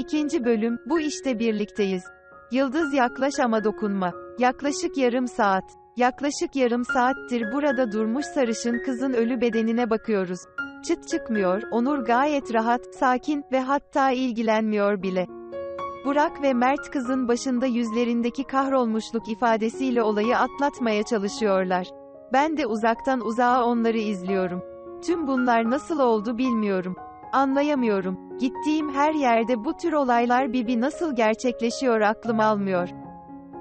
İkinci bölüm, bu işte birlikteyiz. Yıldız yaklaş ama dokunma. Yaklaşık yarım saat. Yaklaşık yarım saattir burada durmuş sarışın kızın ölü bedenine bakıyoruz. Çıt çıkmıyor, Onur gayet rahat, sakin ve hatta ilgilenmiyor bile. Burak ve Mert kızın başında yüzlerindeki kahrolmuşluk ifadesiyle olayı atlatmaya çalışıyorlar. Ben de uzaktan uzağa onları izliyorum. Tüm bunlar nasıl oldu bilmiyorum. Anlayamıyorum. Gittiğim her yerde bu tür olaylar bibi nasıl gerçekleşiyor aklım almıyor.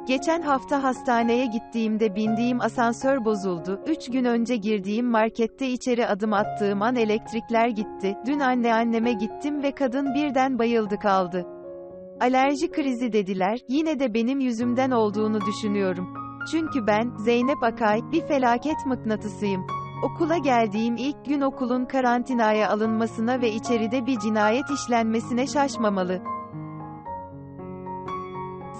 Geçen hafta hastaneye gittiğimde bindiğim asansör bozuldu. Üç gün önce girdiğim markette içeri adım attığım an elektrikler gitti. Dün anneanneme gittim ve kadın birden bayıldı kaldı. Alerji krizi dediler, yine de benim yüzümden olduğunu düşünüyorum. Çünkü ben, Zeynep Akay, bir felaket mıknatısıyım. Okula geldiğim ilk gün okulun karantinaya alınmasına ve içeride bir cinayet işlenmesine şaşmamalı.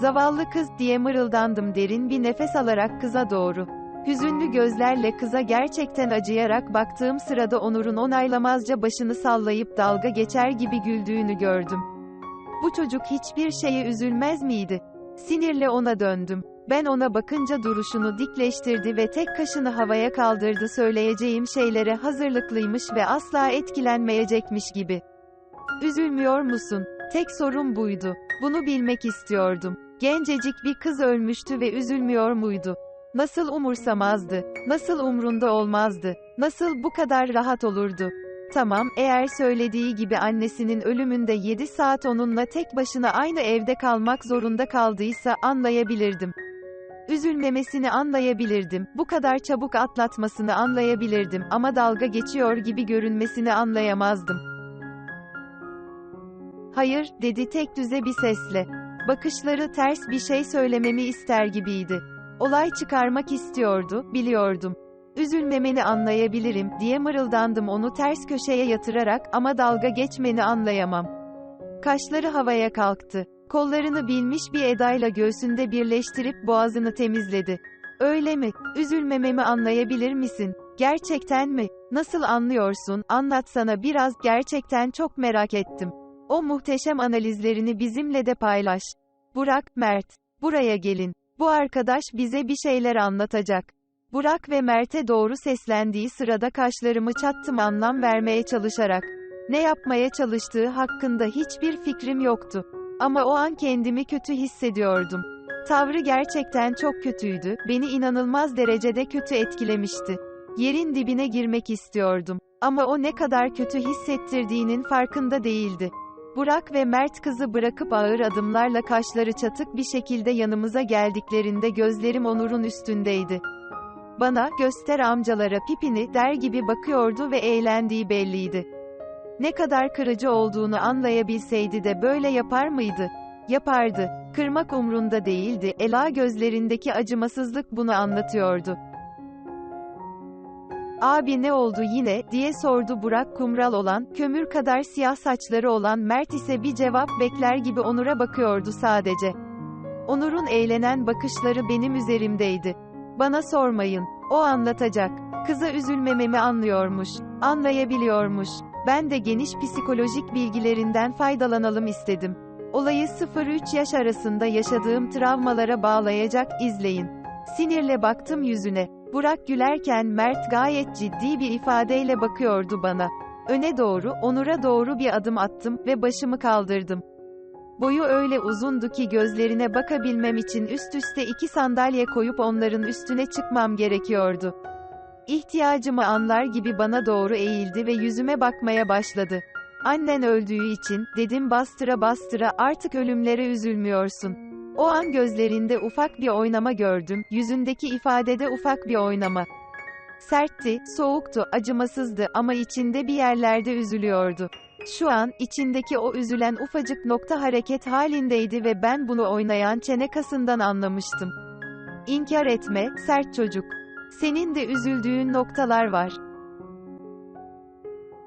Zavallı kız diye mırıldandım derin bir nefes alarak kıza doğru. Hüzünlü gözlerle kıza gerçekten acıyarak baktığım sırada Onur'un onaylamazca başını sallayıp dalga geçer gibi güldüğünü gördüm. Bu çocuk hiçbir şeye üzülmez miydi? Sinirle ona döndüm. Ben ona bakınca duruşunu dikleştirdi ve tek kaşını havaya kaldırdı söyleyeceğim şeylere hazırlıklıymış ve asla etkilenmeyecekmiş gibi. Üzülmüyor musun? Tek sorun buydu. Bunu bilmek istiyordum. Gencecik bir kız ölmüştü ve üzülmüyor muydu? Nasıl umursamazdı? Nasıl umrunda olmazdı? Nasıl bu kadar rahat olurdu? Tamam, eğer söylediği gibi annesinin ölümünde 7 saat onunla tek başına aynı evde kalmak zorunda kaldıysa anlayabilirdim. Üzülmemesini anlayabilirdim, bu kadar çabuk atlatmasını anlayabilirdim ama dalga geçiyor gibi görünmesini anlayamazdım. Hayır, dedi tek düze bir sesle. Bakışları ters bir şey söylememi ister gibiydi. Olay çıkarmak istiyordu, biliyordum. Üzülmemeni anlayabilirim, diye mırıldandım onu ters köşeye yatırarak ama dalga geçmeni anlayamam. Kaşları havaya kalktı. Kollarını bilmiş bir edayla göğsünde birleştirip boğazını temizledi. Öyle mi? Üzülmememi anlayabilir misin? Gerçekten mi? Nasıl anlıyorsun? Anlatsana biraz, gerçekten çok merak ettim. O muhteşem analizlerini bizimle de paylaş. Burak, Mert, buraya gelin. Bu arkadaş bize bir şeyler anlatacak. Burak ve Mert'e doğru seslendiği sırada kaşlarımı çattım anlam vermeye çalışarak. Ne yapmaya çalıştığı hakkında hiçbir fikrim yoktu. Ama o an kendimi kötü hissediyordum. Tavrı gerçekten çok kötüydü, beni inanılmaz derecede kötü etkilemişti. Yerin dibine girmek istiyordum. Ama o ne kadar kötü hissettirdiğinin farkında değildi. Burak ve Mert kızı bırakıp ağır adımlarla kaşları çatık bir şekilde yanımıza geldiklerinde gözlerim Onur'un üstündeydi. Bana, göster amcalara pipini, der gibi bakıyordu ve eğlendiği belliydi. Ne kadar kırıcı olduğunu anlayabilseydi de böyle yapar mıydı? Yapardı. Kırmak umrunda değildi, Ela gözlerindeki acımasızlık bunu anlatıyordu. Abi ne oldu yine, diye sordu Burak kumral olan, kömür kadar siyah saçları olan Mert ise bir cevap bekler gibi Onur'a bakıyordu sadece. Onur'un eğlenen bakışları benim üzerimdeydi. Bana sormayın. O anlatacak. Kıza üzülmememi anlıyormuş. Anlayabiliyormuş. Ben de geniş psikolojik bilgilerinden faydalanalım istedim. Olayı 0-3 yaş arasında yaşadığım travmalara bağlayacak, izleyin. Sinirle baktım yüzüne. Burak gülerken Mert gayet ciddi bir ifadeyle bakıyordu bana. Öne doğru, Onur'a doğru bir adım attım ve başımı kaldırdım. Boyu öyle uzundu ki gözlerine bakabilmem için üst üste iki sandalye koyup onların üstüne çıkmam gerekiyordu. İhtiyacımı anlar gibi bana doğru eğildi ve yüzüme bakmaya başladı. Annen öldüğü için, dedim bastıra bastıra, artık ölümlere üzülmüyorsun. O an gözlerinde ufak bir oynama gördüm, yüzündeki ifadede ufak bir oynama. Sertti, soğuktu, acımasızdı ama içinde bir yerlerde üzülüyordu. Şu an, içindeki o üzülen ufacık nokta hareket halindeydi ve ben bunu oynayan çene kasından anlamıştım. İnkar etme, sert çocuk. Senin de üzüldüğün noktalar var.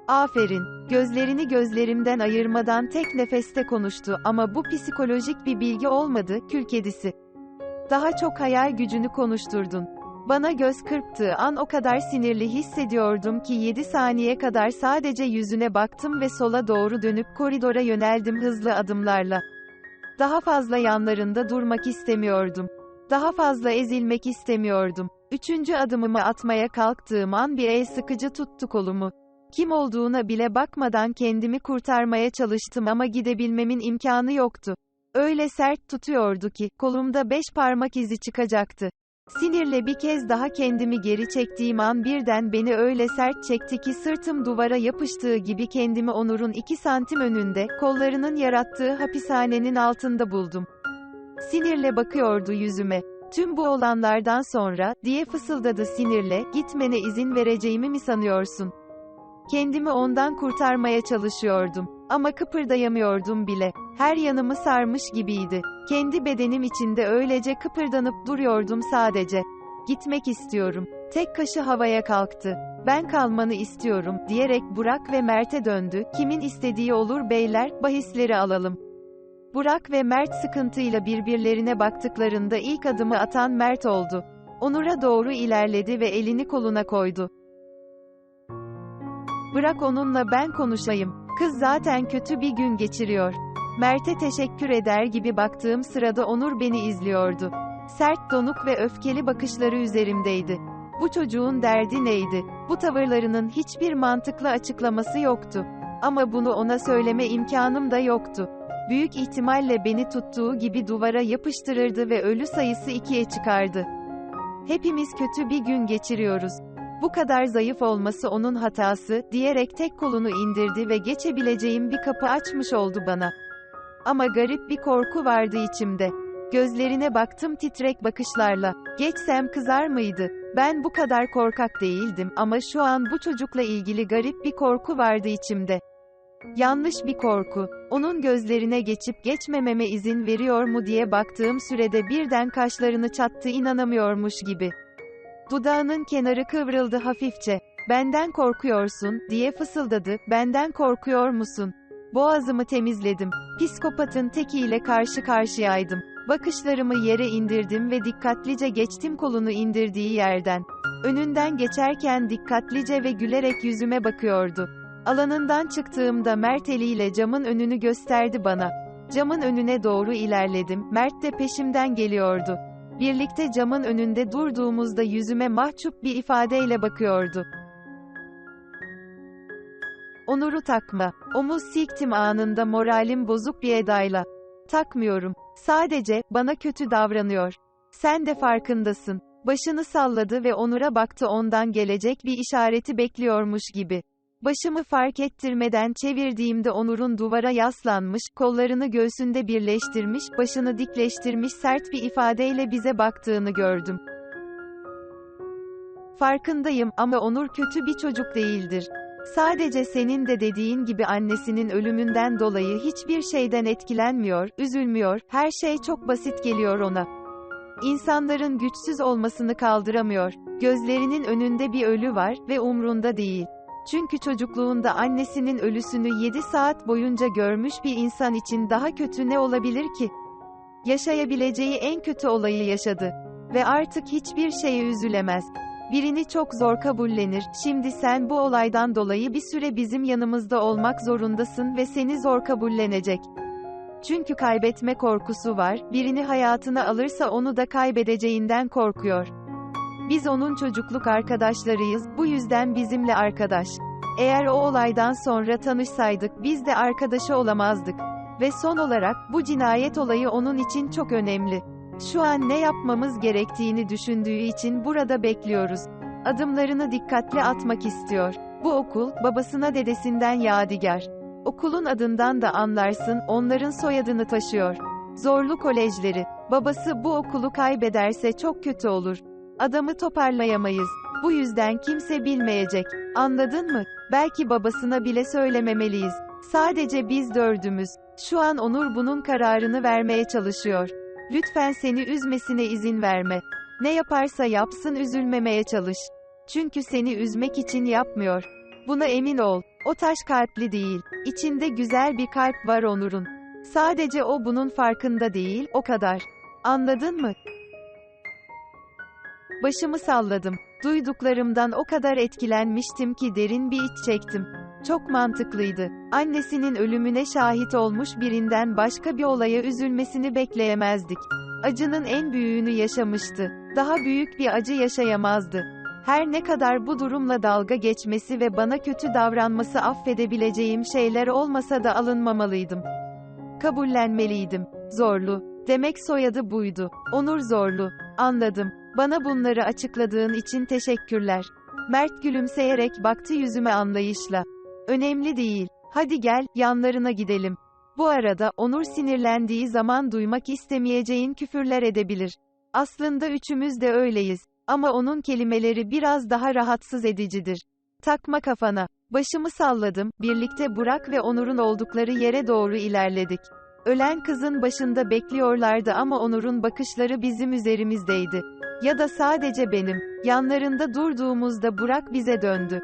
Aferin. Gözlerini gözlerimden ayırmadan tek nefeste konuştu ama bu psikolojik bir bilgi olmadı, kül kedisi. Daha çok hayal gücünü konuşturdun. Bana göz kırptığı an o kadar sinirli hissediyordum ki 7 saniye kadar sadece yüzüne baktım ve sola doğru dönüp koridora yöneldim hızlı adımlarla. Daha fazla yanlarında durmak istemiyordum. Daha fazla ezilmek istemiyordum. Üçüncü adımımı atmaya kalktığım an bir el sıkıcı tuttu kolumu. Kim olduğuna bile bakmadan kendimi kurtarmaya çalıştım ama gidebilmemin imkanı yoktu. Öyle sert tutuyordu ki, kolumda beş parmak izi çıkacaktı. Sinirle bir kez daha kendimi geri çektiğim an birden beni öyle sert çekti ki sırtım duvara yapıştığı gibi kendimi Onur'un iki santim önünde, kollarının yarattığı hapishanenin altında buldum. Sinirle bakıyordu yüzüme. Tüm bu olanlardan sonra, diye fısıldadı sinirle, gitmene izin vereceğimi mi sanıyorsun? Kendimi ondan kurtarmaya çalışıyordum. Ama kıpırdayamıyordum bile. Her yanımı sarmış gibiydi. Kendi bedenim içinde öylece kıpırdanıp duruyordum sadece. Gitmek istiyorum. Tek kaşı havaya kalktı. Ben kalmanı istiyorum, diyerek Burak ve Mert'e döndü. Kimin istediği olur beyler, bahisleri alalım. Burak ve Mert sıkıntıyla birbirlerine baktıklarında ilk adımı atan Mert oldu. Onur'a doğru ilerledi ve elini koluna koydu. Bırak onunla ben konuşayım. Kız zaten kötü bir gün geçiriyor. Mert'e teşekkür eder gibi baktığım sırada Onur beni izliyordu. Sert donuk ve öfkeli bakışları üzerimdeydi. Bu çocuğun derdi neydi? Bu tavırlarının hiçbir mantıklı açıklaması yoktu. Ama bunu ona söyleme imkanım da yoktu. Büyük ihtimalle beni tuttuğu gibi duvara yapıştırırdı ve ölü sayısı ikiye çıkardı. Hepimiz kötü bir gün geçiriyoruz. Bu kadar zayıf olması onun hatası, diyerek tek kolunu indirdi ve geçebileceğim bir kapı açmış oldu bana. Ama garip bir korku vardı içimde. Gözlerine baktım titrek bakışlarla. Geçsem kızar mıydı? Ben bu kadar korkak değildim ama şu an bu çocukla ilgili garip bir korku vardı içimde. Yanlış bir korku. Onun gözlerine geçip geçmememe izin veriyor mu diye baktığım sürede birden kaşlarını çattı inanamıyormuş gibi. Dudağının kenarı kıvrıldı hafifçe. Benden korkuyorsun, diye fısıldadı, benden korkuyor musun? Boğazımı temizledim. Psikopatın tekiyle karşı karşıyaydım. Bakışlarımı yere indirdim ve dikkatlice geçtim kolunu indirdiği yerden. Önünden geçerken dikkatlice ve gülerek yüzüme bakıyordu. Alanından çıktığımda Mert eliyle camın önünü gösterdi bana. Camın önüne doğru ilerledim, Mert de peşimden geliyordu. Birlikte camın önünde durduğumuzda yüzüme mahcup bir ifadeyle bakıyordu. Onur'u takma. Omuz siktim anında moralim bozuk bir edayla. Takmıyorum. Sadece, bana kötü davranıyor. Sen de farkındasın. Başını salladı ve Onur'a baktı ondan gelecek bir işareti bekliyormuş gibi. Başımı fark ettirmeden çevirdiğimde Onur'un duvara yaslanmış, kollarını göğsünde birleştirmiş, başını dikleştirmiş sert bir ifadeyle bize baktığını gördüm. Farkındayım ama Onur kötü bir çocuk değildir. Sadece senin de dediğin gibi annesinin ölümünden dolayı hiçbir şeyden etkilenmiyor, üzülmüyor, her şey çok basit geliyor ona. İnsanların güçsüz olmasını kaldıramıyor. Gözlerinin önünde bir ölü var ve umrunda değil. Çünkü çocukluğunda annesinin ölüsünü 7 saat boyunca görmüş bir insan için daha kötü ne olabilir ki? Yaşayabileceği en kötü olayı yaşadı. Ve artık hiçbir şeye üzülemez. Birini çok zor kabullenir, şimdi sen bu olaydan dolayı bir süre bizim yanımızda olmak zorundasın ve seni zor kabullenecek. Çünkü kaybetme korkusu var, birini hayatına alırsa onu da kaybedeceğinden korkuyor. Biz onun çocukluk arkadaşlarıyız, bu yüzden bizimle arkadaş. Eğer o olaydan sonra tanışsaydık biz de arkadaşı olamazdık. Ve son olarak, bu cinayet olayı onun için çok önemli. Şu an ne yapmamız gerektiğini düşündüğü için burada bekliyoruz. Adımlarını dikkatli atmak istiyor. Bu okul, babasına dedesinden yadigar. Okulun adından da anlarsın, onların soyadını taşıyor. Zorlu kolejleri. Babası bu okulu kaybederse çok kötü olur. Adamı toparlayamayız. Bu yüzden kimse bilmeyecek. Anladın mı? Belki babasına bile söylememeliyiz. Sadece biz dördümüz. Şu an Onur bunun kararını vermeye çalışıyor. Lütfen seni üzmesine izin verme. Ne yaparsa yapsın üzülmemeye çalış. Çünkü seni üzmek için yapmıyor. Buna emin ol. O taş kalpli değil. İçinde güzel bir kalp var Onur'un. Sadece o bunun farkında değil, o kadar. Anladın mı? Başımı salladım. Duyduklarımdan o kadar etkilenmiştim ki derin bir iç çektim. Çok mantıklıydı. Annesinin ölümüne şahit olmuş birinden başka bir olaya üzülmesini bekleyemezdik. Acının en büyüğünü yaşamıştı. Daha büyük bir acı yaşayamazdı. Her ne kadar bu durumla dalga geçmesi ve bana kötü davranması affedebileceğim şeyler olmasa da alınmamalıydım. Kabullenmeliydim. Zorlu. Demek soyadı buydu. Onur Zorlu. Anladım. Bana bunları açıkladığın için teşekkürler. Mert gülümseyerek baktı yüzüme anlayışla. Önemli değil. Hadi gel, yanlarına gidelim. Bu arada, Onur sinirlendiği zaman duymak istemeyeceğin küfürler edebilir. Aslında üçümüz de öyleyiz. Ama onun kelimeleri biraz daha rahatsız edicidir. Takma kafana. Başımı salladım, birlikte Burak ve Onur'un oldukları yere doğru ilerledik. Ölen kızın başında bekliyorlardı ama Onur'un bakışları bizim üzerimizdeydi. Ya da sadece benim. Yanlarında durduğumuzda Burak bize döndü.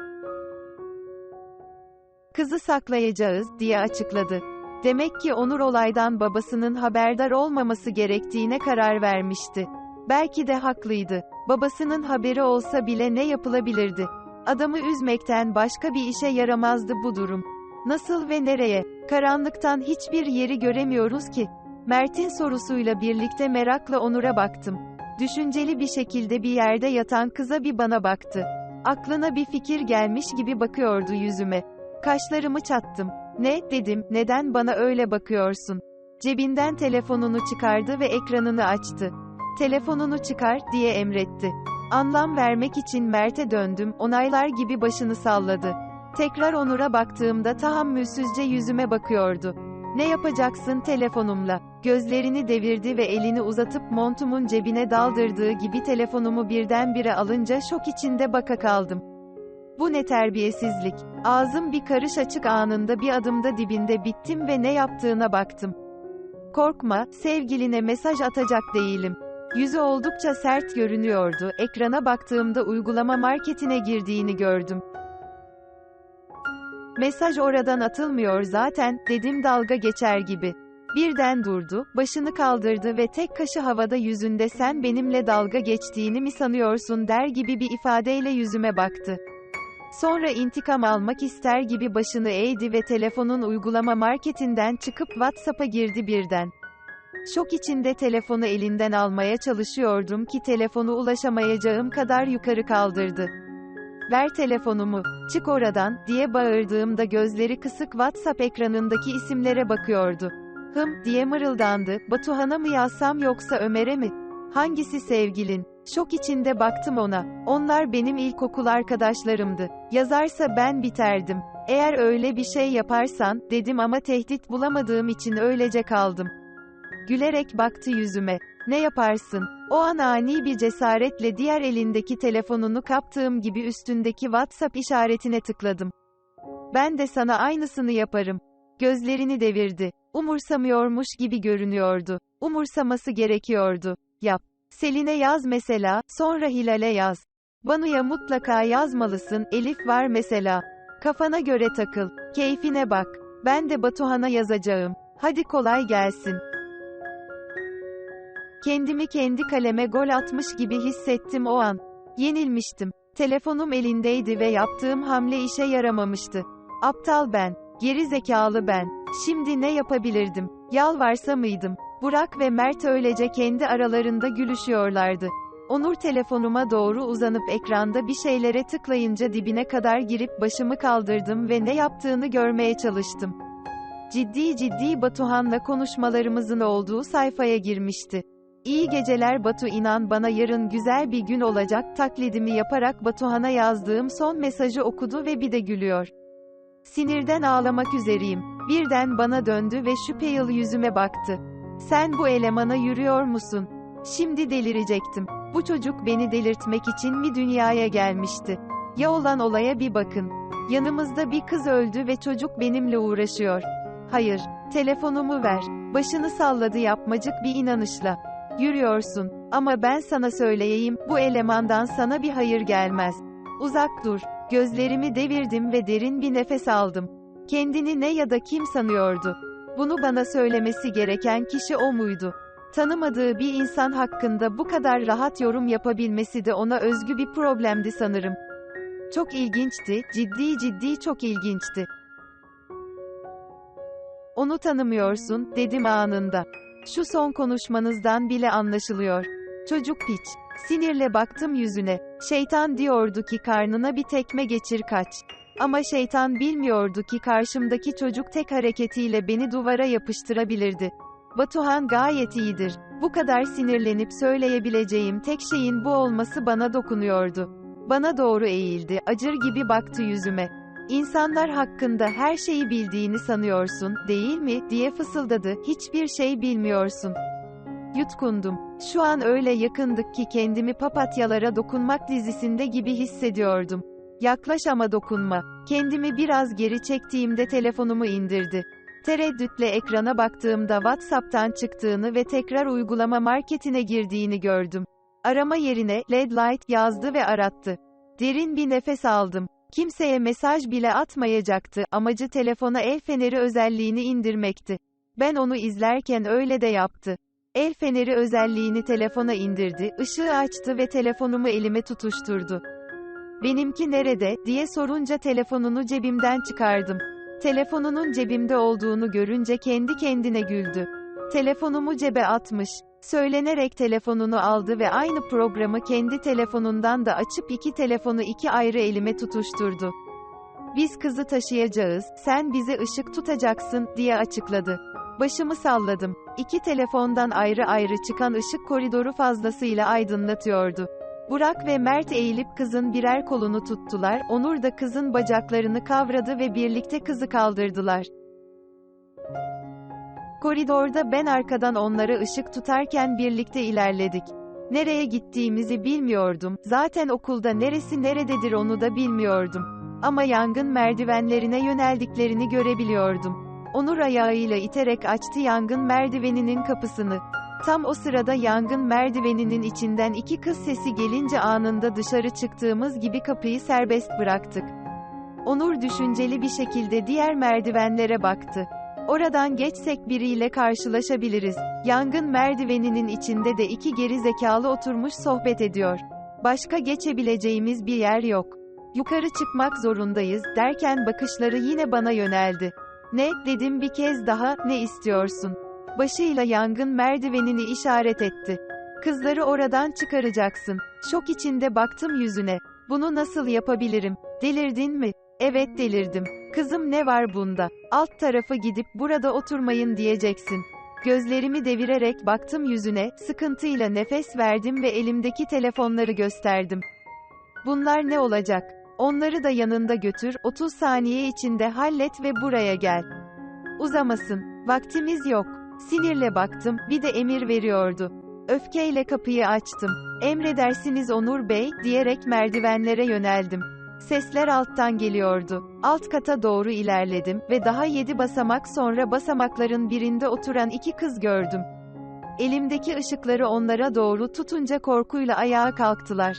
Kızı saklayacağız, diye açıkladı. Demek ki Onur olaydan babasının haberdar olmaması gerektiğine karar vermişti. Belki de haklıydı. Babasının haberi olsa bile ne yapılabilirdi? Adamı üzmekten başka bir işe yaramazdı bu durum. Nasıl ve nereye? Karanlıktan hiçbir yeri göremiyoruz ki. Mert'in sorusuyla birlikte merakla Onur'a baktım. Düşünceli bir şekilde bir yerde yatan kıza bir bana baktı. Aklına bir fikir gelmiş gibi bakıyordu yüzüme. Kaşlarımı çattım. Ne, dedim, neden bana öyle bakıyorsun? Cebinden telefonunu çıkardı ve ekranını açtı. Telefonunu çıkar, diye emretti. Anlam vermek için Mert'e döndüm, onaylar gibi başını salladı. Tekrar Onur'a baktığımda tahammülsüzce yüzüme bakıyordu. Ne yapacaksın telefonumla? Gözlerini devirdi ve elini uzatıp montumun cebine daldırdığı gibi telefonumu birdenbire alınca şok içinde baka kaldım. Bu ne terbiyesizlik. Ağzım bir karış açık anında bir adımda dibinde bittim ve ne yaptığına baktım. Korkma, sevgiline mesaj atacak değilim. Yüzü oldukça sert görünüyordu. Ekrana baktığımda uygulama marketine girdiğini gördüm. Mesaj oradan atılmıyor zaten, dedim dalga geçer gibi. Birden durdu, başını kaldırdı ve tek kaşı havada yüzünde sen benimle dalga geçtiğini mi sanıyorsun der gibi bir ifadeyle yüzüme baktı. Sonra intikam almak ister gibi başını eğdi ve telefonun uygulama marketinden çıkıp WhatsApp'a girdi birden. Şok içinde telefonu elinden almaya çalışıyordum ki telefonu ulaşamayacağım kadar yukarı kaldırdı. Ver telefonumu, çık oradan, diye bağırdığımda gözleri kısık WhatsApp ekranındaki isimlere bakıyordu. Hım, diye mırıldandı, Batuhan'a mı yazsam yoksa Ömer'e mi? Hangisi sevgilin? Şok içinde baktım ona. Onlar benim ilkokul arkadaşlarımdı. Yazarsa ben biterdim. Eğer öyle bir şey yaparsan, dedim ama tehdit bulamadığım için öylece kaldım. Gülerek baktı yüzüme. Ne yaparsın? O an ani bir cesaretle diğer elindeki telefonunu kaptığım gibi üstündeki WhatsApp işaretine tıkladım. Ben de sana aynısını yaparım. Gözlerini devirdi. Umursamıyormuş gibi görünüyordu. Umursaması gerekiyordu. Yap. Selin'e yaz mesela, sonra Hilal'e yaz. Banu'ya mutlaka yazmalısın, Elif var mesela. Kafana göre takıl. Keyfine bak. Ben de Batuhan'a yazacağım. Hadi kolay gelsin. Kendimi kendi kaleme gol atmış gibi hissettim o an. Yenilmiştim. Telefonum elindeydi ve yaptığım hamle işe yaramamıştı. Aptal ben. Geri zekalı ben. Şimdi ne yapabilirdim? Yalvarsa mıydım? Burak ve Mert öylece kendi aralarında gülüşüyorlardı. Onur telefonuma doğru uzanıp ekranda bir şeylere tıklayınca dibine kadar girip başımı kaldırdım ve ne yaptığını görmeye çalıştım. Ciddi ciddi Batuhan'la konuşmalarımızın olduğu sayfaya girmişti. İyi geceler Batu inan bana yarın güzel bir gün olacak taklidimi yaparak Batuhan'a yazdığım son mesajı okudu ve bir de gülüyor. Sinirden ağlamak üzereyim. Birden bana döndü ve şüpheli yüzüme baktı. Sen bu elemana yürüyor musun? Şimdi delirecektim. Bu çocuk beni delirtmek için mi dünyaya gelmişti? Ya olan olaya bir bakın. Yanımızda bir kız öldü ve çocuk benimle uğraşıyor. Hayır, telefonumu ver. Başını salladı yapmacık bir inanışla. Yürüyorsun. Ama ben sana söyleyeyim, bu elemandan sana bir hayır gelmez. Uzak dur. Gözlerimi devirdim ve derin bir nefes aldım. Kendini ne ya da kim sanıyordu? Bunu bana söylemesi gereken kişi o muydu? Tanımadığı bir insan hakkında bu kadar rahat yorum yapabilmesi de ona özgü bir problemdi sanırım. Çok ilginçti, ciddi ciddi çok ilginçti. Onu tanımıyorsun, dedim anında. Şu son konuşmanızdan bile anlaşılıyor. Çocuk piç. Sinirle baktım yüzüne. Şeytan diyordu ki karnına bir tekme geçir kaç. Ama şeytan bilmiyordu ki karşımdaki çocuk tek hareketiyle beni duvara yapıştırabilirdi. Batuhan gayet iyidir. Bu kadar sinirlenip söyleyebileceğim tek şeyin bu olması bana dokunuyordu. Bana doğru eğildi, acır gibi baktı yüzüme. İnsanlar hakkında her şeyi bildiğini sanıyorsun, değil mi, diye fısıldadı, hiçbir şey bilmiyorsun. Yutkundum. Şu an öyle yakındık ki kendimi papatyalara dokunmak dizisinde gibi hissediyordum. Yaklaş ama dokunma. Kendimi biraz geri çektiğimde telefonumu indirdi. Tereddütle ekrana baktığımda WhatsApp'tan çıktığını ve tekrar uygulama marketine girdiğini gördüm. Arama yerine LED Light yazdı ve arattı. Derin bir nefes aldım. Kimseye mesaj bile atmayacaktı. Amacı telefona el feneri özelliğini indirmekti. Ben onu izlerken öyle de yaptı. El feneri özelliğini telefona indirdi, ışığı açtı ve telefonumu elime tutuşturdu. Benimki nerede, diye sorunca telefonunu cebimden çıkardım. Telefonunun cebimde olduğunu görünce kendi kendine güldü. Telefonumu cebe atmış. Söylenerek telefonunu aldı ve aynı programı kendi telefonundan da açıp iki telefonu iki ayrı elime tutuşturdu. Biz kızı taşıyacağız, sen bize ışık tutacaksın, diye açıkladı. Başımı salladım. İki telefondan ayrı ayrı çıkan ışık koridoru fazlasıyla aydınlatıyordu. Burak ve Mert eğilip kızın birer kolunu tuttular, Onur da kızın bacaklarını kavradı ve birlikte kızı kaldırdılar. Koridorda ben arkadan onlara ışık tutarken birlikte ilerledik. Nereye gittiğimizi bilmiyordum, zaten okulda neresi nerededir onu da bilmiyordum. Ama yangın merdivenlerine yöneldiklerini görebiliyordum. Onur ayağıyla iterek açtı yangın merdiveninin kapısını. Tam o sırada yangın merdiveninin içinden iki kız sesi gelince anında dışarı çıktığımız gibi kapıyı serbest bıraktık. Onur düşünceli bir şekilde diğer merdivenlere baktı. Oradan geçsek biriyle karşılaşabiliriz. Yangın merdiveninin içinde de iki geri zekalı oturmuş sohbet ediyor. Başka geçebileceğimiz bir yer yok. Yukarı çıkmak zorundayız, derken bakışları yine bana yöneldi. Ne, dedim bir kez daha, ne istiyorsun? Başıyla yangın merdivenini işaret etti. Kızları oradan çıkaracaksın. Şok içinde baktım yüzüne. Bunu nasıl yapabilirim? Delirdin mi? Evet delirdim. Kızım ne var bunda? Alt tarafı gidip burada oturmayın diyeceksin. Gözlerimi devirerek baktım yüzüne, sıkıntıyla nefes verdim ve elimdeki telefonları gösterdim. Bunlar ne olacak? Onları da yanında götür, 30 saniye içinde hallet ve buraya gel. Uzamasın. Vaktimiz yok. Sinirle baktım, bir de emir veriyordu. Öfkeyle kapıyı açtım. Emredersiniz Onur Bey, diyerek merdivenlere yöneldim. Sesler alttan geliyordu. Alt kata doğru ilerledim ve daha yedi basamak sonra basamakların birinde oturan iki kız gördüm. Elimdeki ışıkları onlara doğru tutunca korkuyla ayağa kalktılar.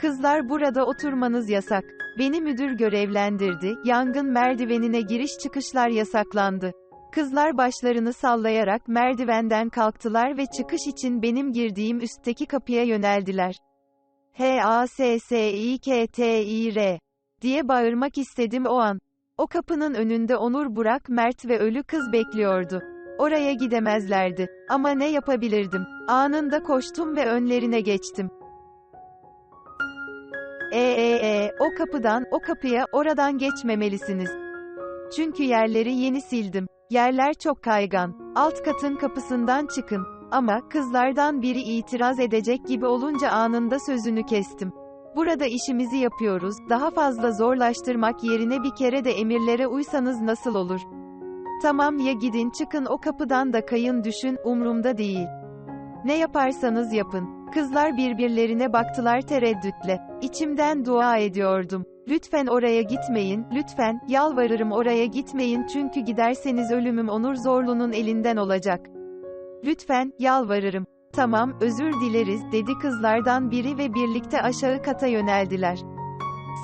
Kızlar burada oturmanız yasak. Beni müdür görevlendirdi, yangın merdivenine giriş çıkışlar yasaklandı. Kızlar başlarını sallayarak merdivenden kalktılar ve çıkış için benim girdiğim üstteki kapıya yöneldiler. H-A-S-S-İ-K-T-İ-R diye bağırmak istedim o an. O kapının önünde Onur Burak Mert ve ölü kız bekliyordu. Oraya gidemezlerdi. Ama ne yapabilirdim? Anında koştum ve önlerine geçtim. E e e, o kapıdan, o kapıya, oradan geçmemelisiniz. Çünkü yerleri yeni sildim. Yerler çok kaygan. Alt katın kapısından çıkın. Ama, kızlardan biri itiraz edecek gibi olunca anında sözünü kestim. Burada işimizi yapıyoruz, daha fazla zorlaştırmak yerine bir kere de emirlere uysanız nasıl olur? Tamam ya gidin çıkın o kapıdan da kayın düşün, umrumda değil. Ne yaparsanız yapın. Kızlar birbirlerine baktılar tereddütle. İçimden dua ediyordum. Lütfen oraya gitmeyin, lütfen, yalvarırım oraya gitmeyin çünkü giderseniz ölümüm Onur Zorlu'nun elinden olacak. Lütfen, yalvarırım. Tamam, özür dileriz, dedi kızlardan biri ve birlikte aşağı kata yöneldiler.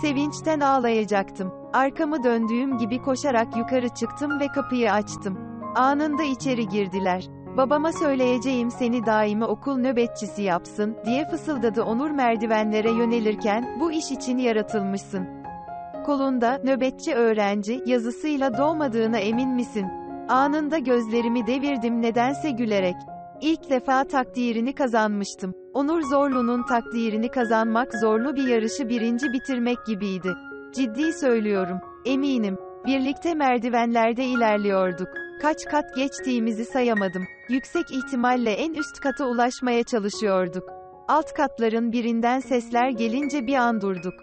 Sevinçten ağlayacaktım. Arkamı döndüğüm gibi koşarak yukarı çıktım ve kapıyı açtım. Anında içeri girdiler. Babama söyleyeceğim seni daimi okul nöbetçisi yapsın, diye fısıldadı Onur merdivenlere yönelirken, bu iş için yaratılmışsın. Kolunda, nöbetçi öğrenci, yazısıyla doğmadığına emin misin? Anında gözlerimi devirdim nedense gülerek. İlk defa takdirini kazanmıştım. Onur Zorlu'nun takdirini kazanmak zorlu bir yarışı birinci bitirmek gibiydi. Ciddi söylüyorum. Eminim. Birlikte merdivenlerde ilerliyorduk. Kaç kat geçtiğimizi sayamadım. Yüksek ihtimalle en üst kata ulaşmaya çalışıyorduk. Alt katların birinden sesler gelince bir an durduk.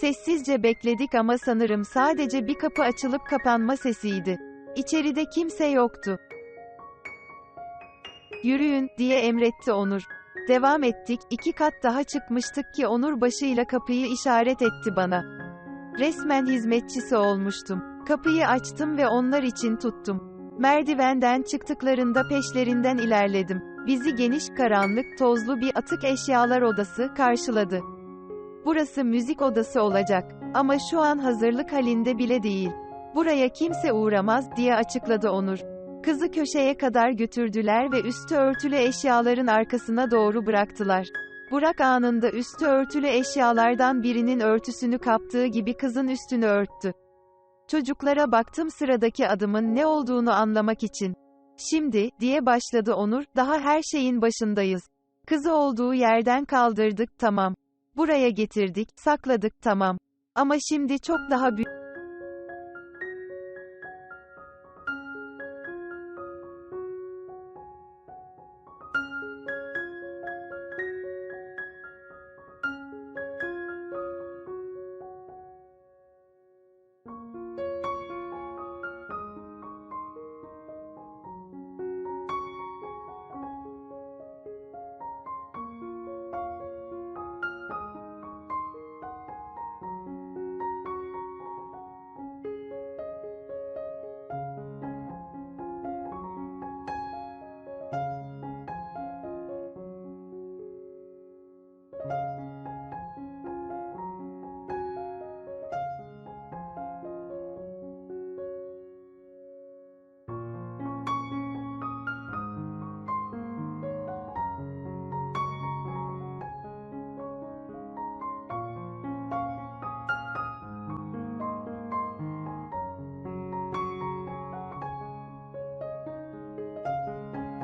Sessizce bekledik ama sanırım sadece bir kapı açılıp kapanma sesiydi. İçeride kimse yoktu. Yürüyün, diye emretti Onur. Devam ettik, iki kat daha çıkmıştık ki Onur başıyla kapıyı işaret etti bana. Resmen hizmetçisi olmuştum. Kapıyı açtım ve onlar için tuttum. Merdivenden çıktıklarında peşlerinden ilerledim. Bizi geniş, karanlık, tozlu bir atık eşyalar odası karşıladı. Burası müzik odası olacak. Ama şu an hazırlık halinde bile değil. Buraya kimse uğramaz, diye açıkladı Onur. Kızı köşeye kadar götürdüler ve üstü örtülü eşyaların arkasına doğru bıraktılar. Burak anında üstü örtülü eşyalardan birinin örtüsünü kaptığı gibi kızın üstünü örttü. Çocuklara baktım sıradaki adımın ne olduğunu anlamak için. Şimdi, diye başladı Onur, daha her şeyin başındayız. Kızı olduğu yerden kaldırdık tamam. Buraya getirdik, sakladık tamam. Ama şimdi çok daha büyük